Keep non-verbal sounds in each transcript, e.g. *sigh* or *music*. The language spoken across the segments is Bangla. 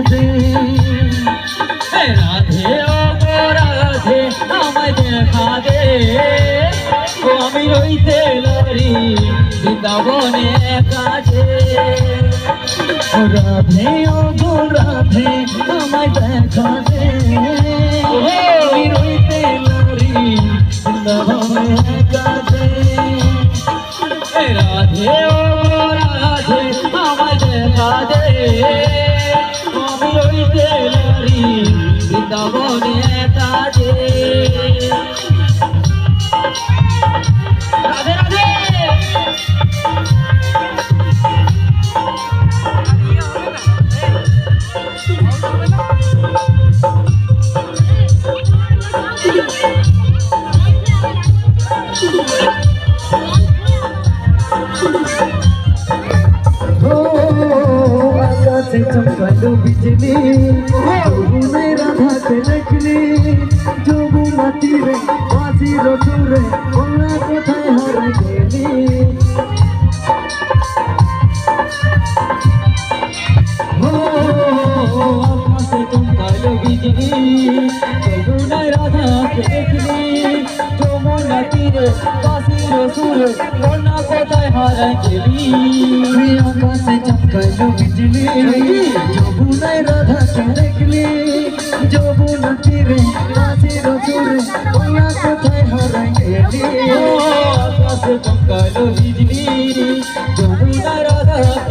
কাছে রাধে ও রাধে আমায় দেখা দে। আমি রইতে লরি বৃন্দাবনের রাধে, ও গো রাধে, আমায় দেখা দে। আমি রইতে লরি বৃন্দাবনের কাছে রাধে ও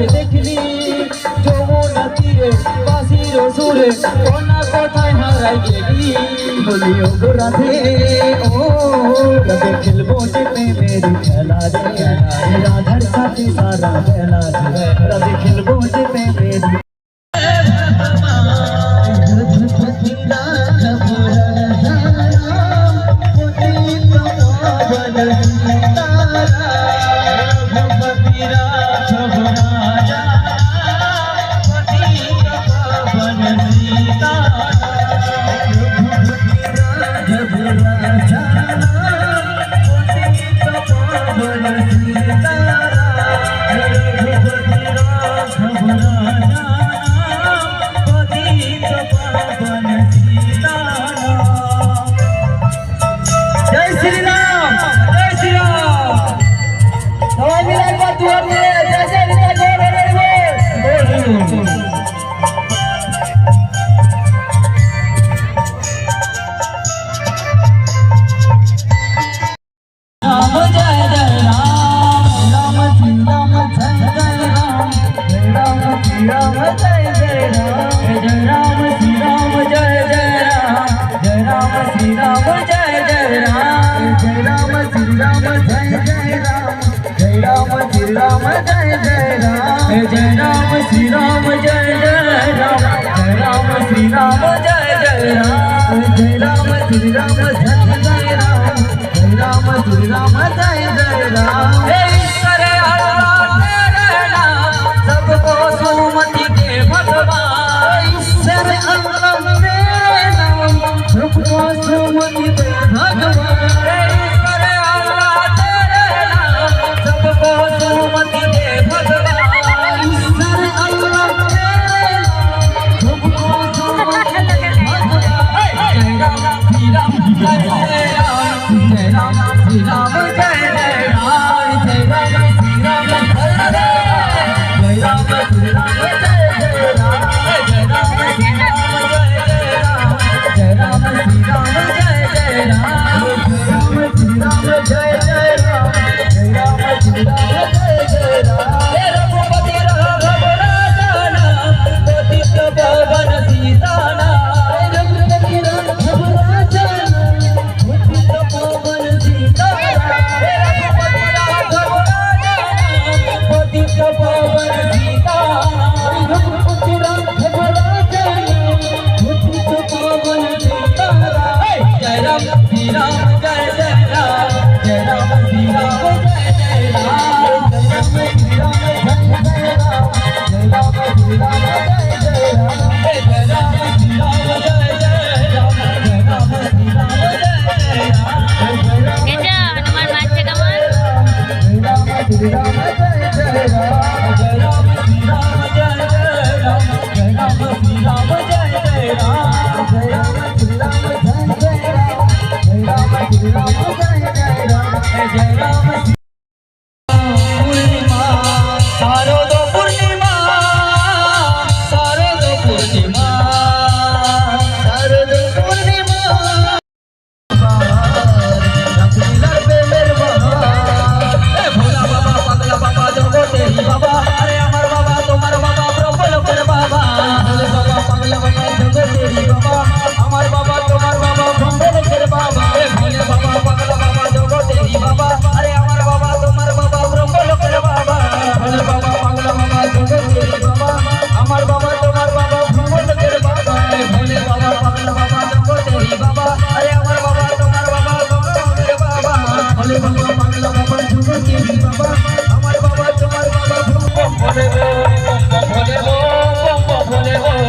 দেখলি যমুনা তীরে বাসির সুরে কোনা কোথায় হারাই গেলি বলি ও রাধে ও রাধে খেলবো টিপে মেরি খেলা রে রাধার সাথে সারা খেলা রে রাধে খেলবো টিপে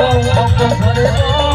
ঘরে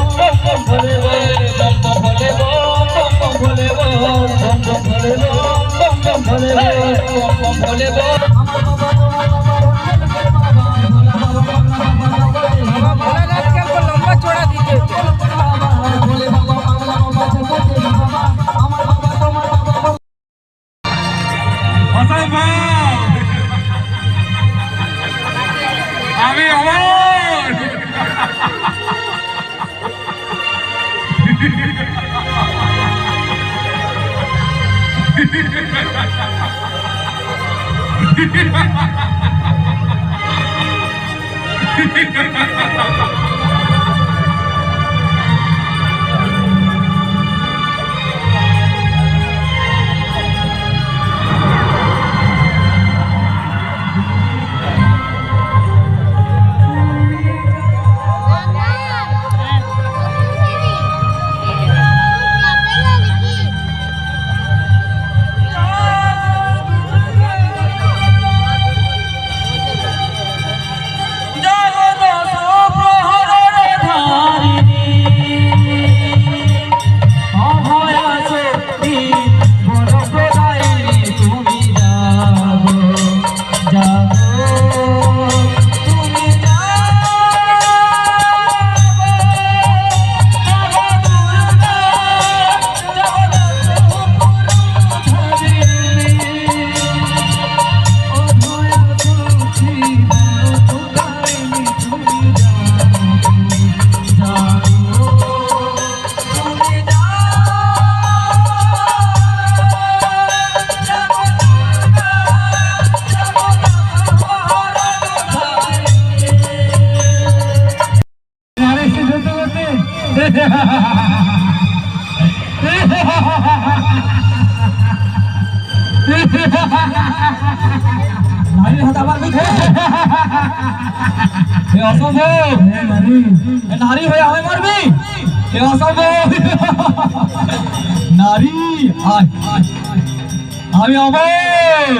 আমি অমর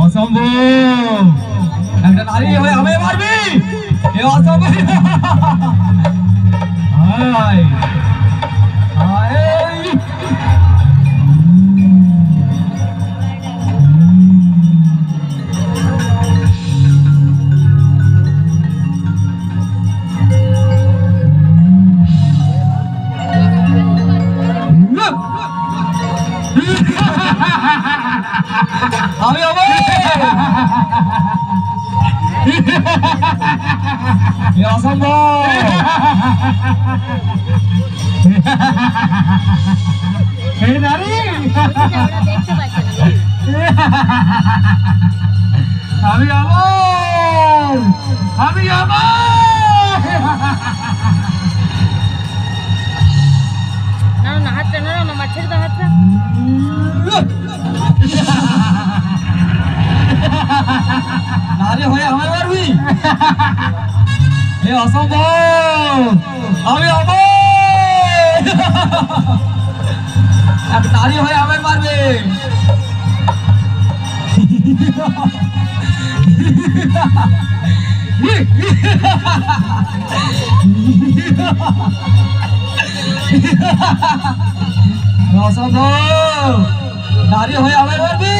অসম্ভব। একটা নারী হয়ে আমি মারবি। অসম্ভব। আমি আমার আমি আমার না হাতটা না না মাছের দা আরে হয়ে আমার পারবি এ অসম্ভব আমি *laughs* এক নারী হয়ে আমায় মারবে! *laughs* অসম্ভব নারী হয়ে আমায় মারবি!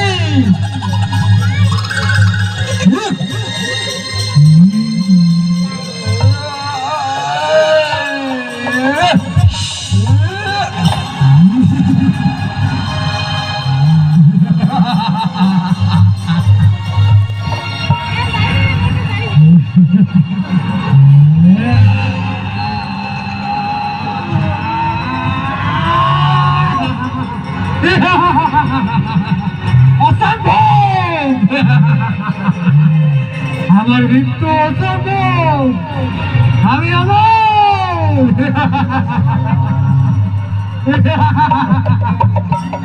তো অসম্ভব। আমি আমার *laughs*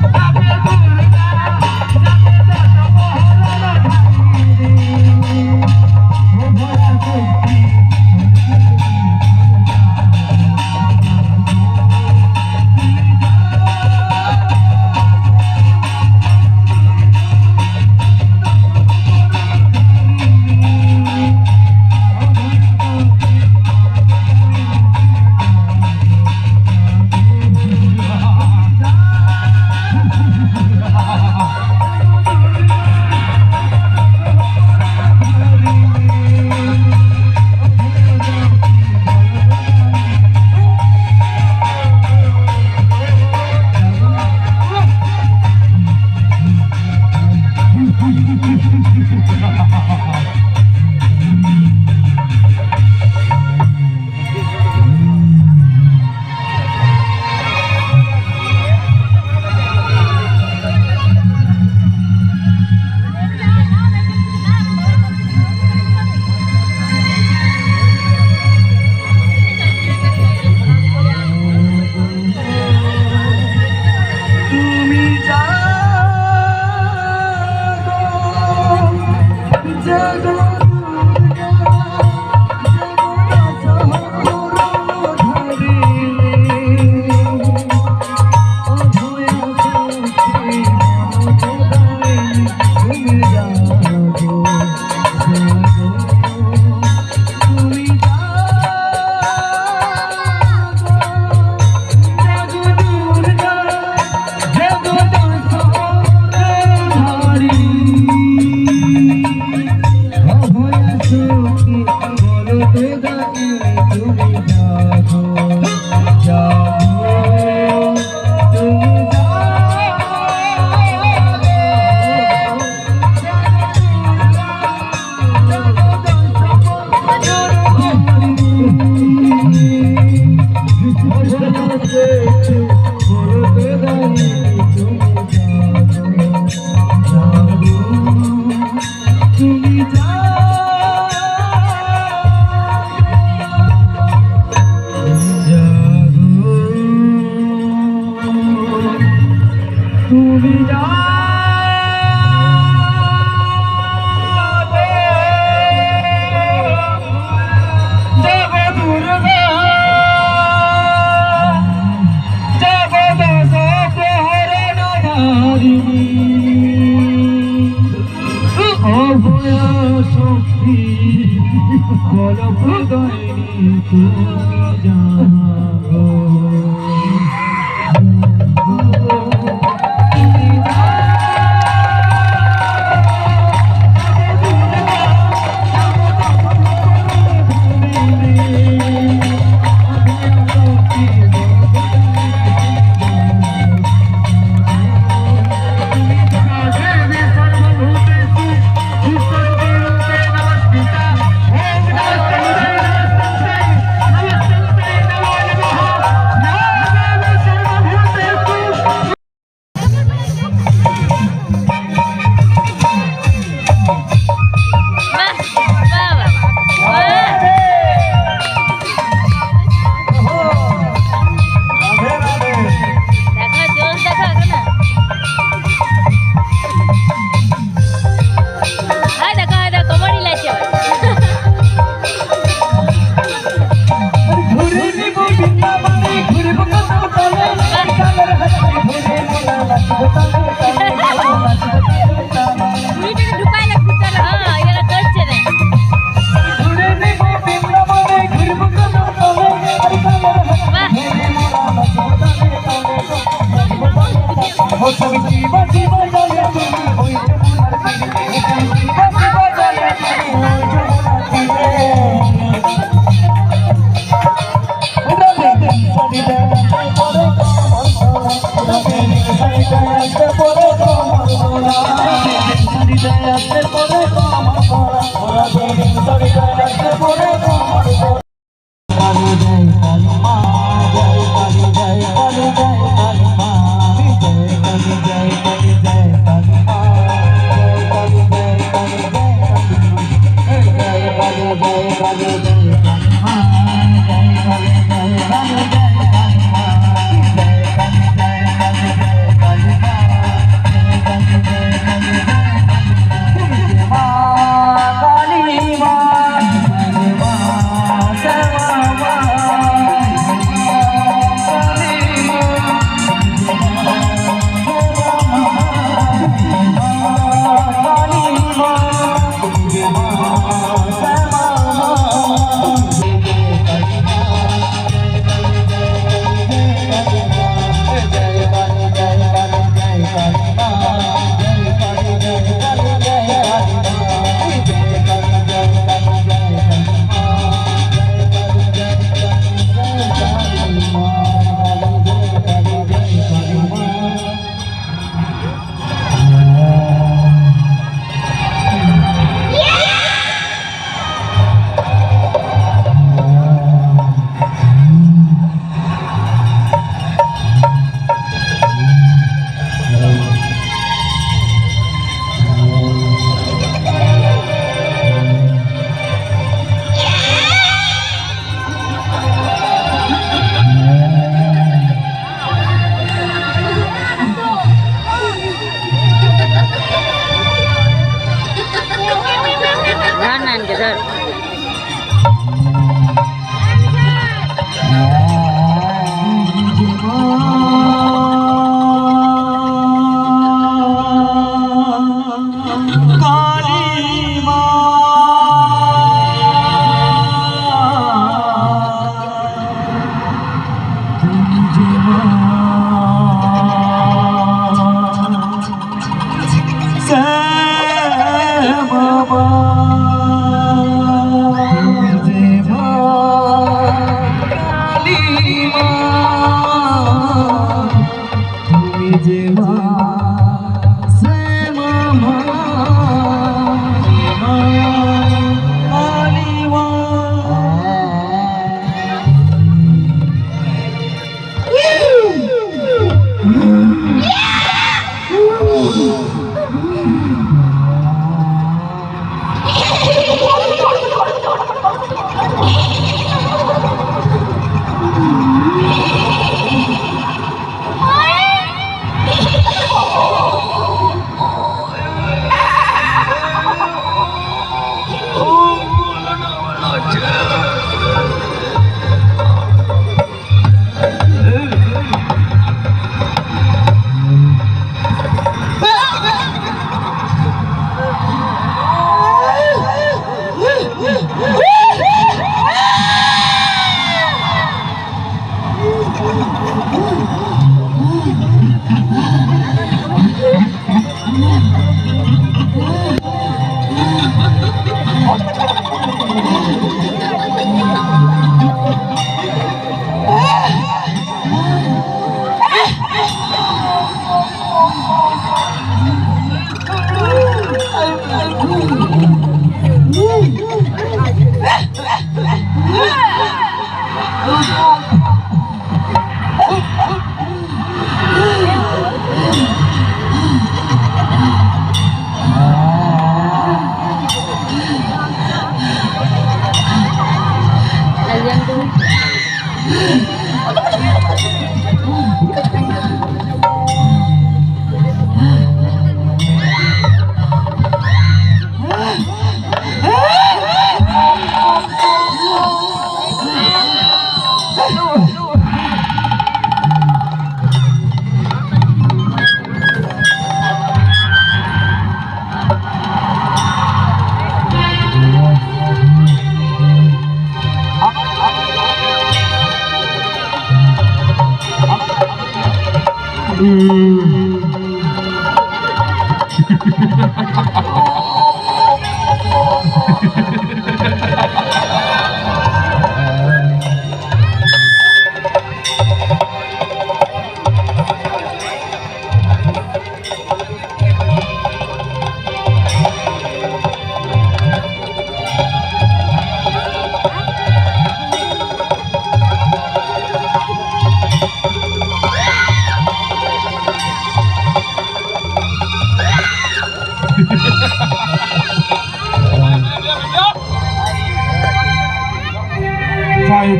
জয়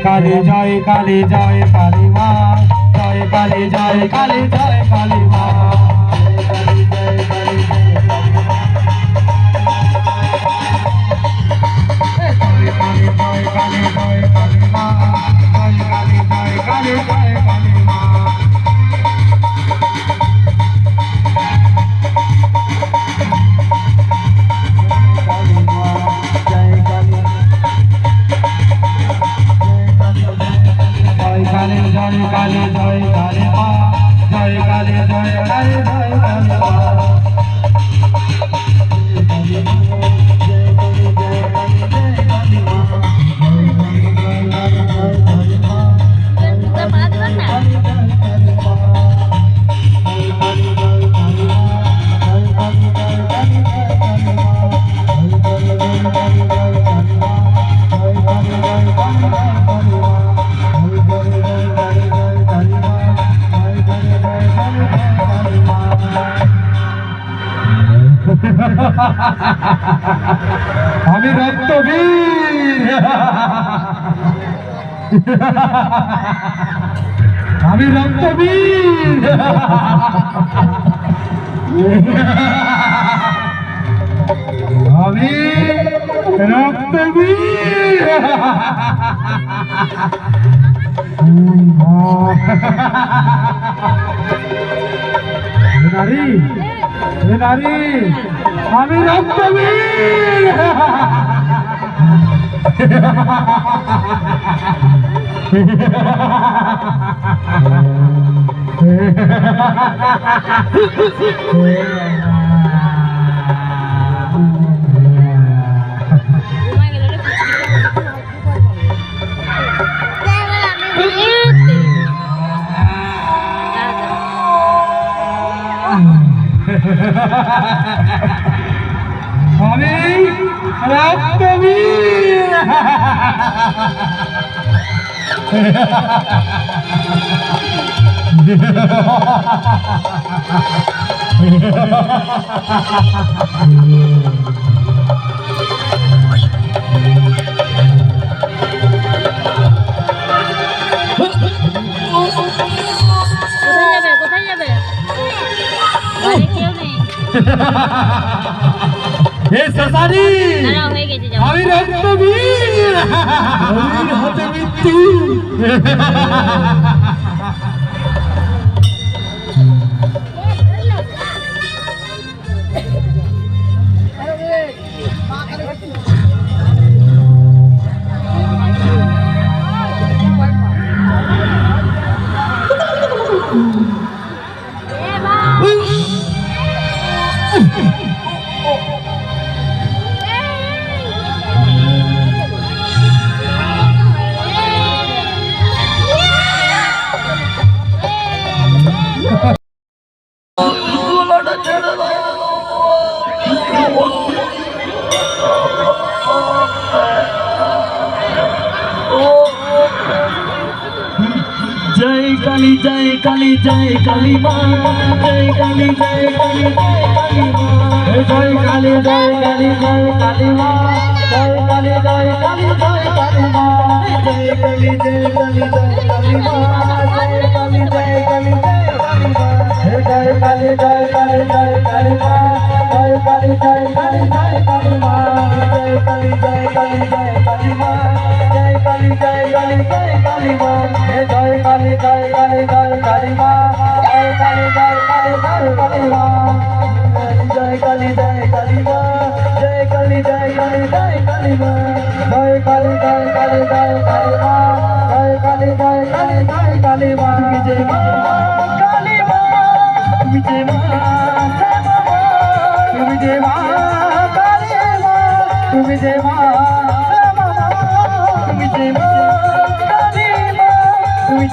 কালী জয় কালী জয় কালী মা জয় কালী জয় কালী জয় কালী মা। আমি রক্তবীর। আমি রক্তবীর। নারী নারী আমি রক্তবীর। Honey! 고탈려벨 고탈려벨 말이 깨우네. গেছে যাও। আমি রক্তবীর। *laughs* আমি হাতে মৃত্যু। *laughs* কালী জয় কালী জয় কালী মা জয় কালী জয় কালী জয় কালী জয় কালী জয় কালী জয় কালী মা জয় কালী জয় কালী জয় কালী মা জয় কালী জয় কালী জয় কালী মা জয় কালী জয় কালী জয় কালী মা জয় কালী জয় কালী জয় কালী মা জয় কালী জয় কালী জয় কালী মা কালী জয় কালী জয় কালী মা কালী জয় কালী জয় কালী জয় কালী মা জয় কালী জয় কালী জয় কালী মা জয় কালী জয় কালী মা জয় মা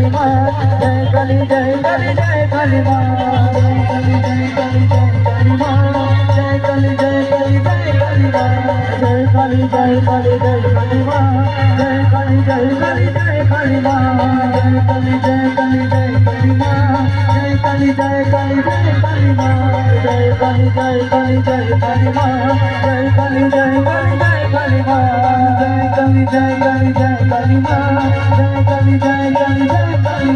শ্যামা মা তুমি যে মা কালী মা তুমি যে মা শ্যামা মা জয় কালী জয় কালী জয় কালী মা জয় কালী জয় কালী জয় কালী মা জয় কালী জয় কালী জয় কালী মা জয় কালী জয় কালী জয় কালী মা জয় কালী জয় কালী জয় কালী মা জয় কালী জয় কালী জয় কালী মা জয় কালী জয় কালী জয় কালী মা জয় কালী জয় কালী জয় কালী মা জয় কালী জয় কালী জয় কালী মা জয় কালী জয় কালী জয় কালী মা জয় কালী জয়